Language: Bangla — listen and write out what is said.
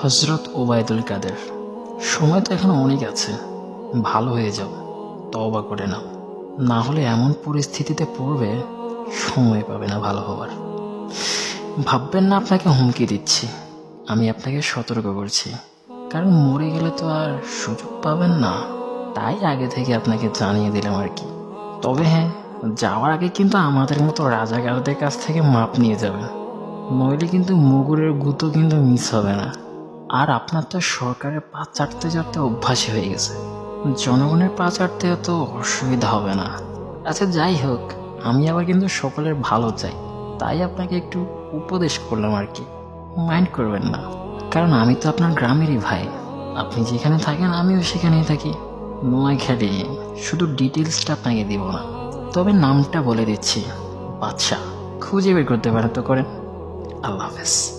হজরত ওবায়দুল কাদের, সময় তো এখন অনেক আছে, ভালো হয়ে যাও, তওবা করে নাও। না হলে এমন পরিস্থিতিতে পড়বে, সময় পাবে না ভালো হওয়ার। ভাববেন না, আপনাকে হুমকি দিচ্ছি, আমি আপনাকে সতর্ক করছি। কারণ মরে গেলে তো আর সুযোগ পাবেন না, তাই আগে থেকে আপনাকে জানিয়ে দিলাম আর কি। তবে হ্যাঁ যাওয়ার আগে কিন্তু আমাদের মতো রাজাকারদের কাছ থেকে মাপ নিয়ে যাবেন। নইলে কিন্তু মুগুরের গুঁতো কিন্তু মিস হবে না। আর আপনার তো সরকারের পা চাটতে চাটতে অভ্যাসই হয়ে গেছে। জনগণের পা চাটতে এত অসুবিধা হবে না। আচ্ছা যাই হোক, আমি আবার কিন্তু সকলের ভালো চাই। তাই আপনাকে একটু উপদেশ করলাম আর কি। মাইন্ড করবেন না। কারণ আমি তো আপনার গ্রামেরই ভাই। আপনি যেখানে থাকেন, আমিও সেখানেই থাকি। নোয়াখালী, শুধু ডিটেলসটা আপনাকে দিব না। তবে নামটা বলে দিচ্ছি। বাদশা খুঁজে বের করতে পারেন তো করেন। আল্লাহ হাফেজ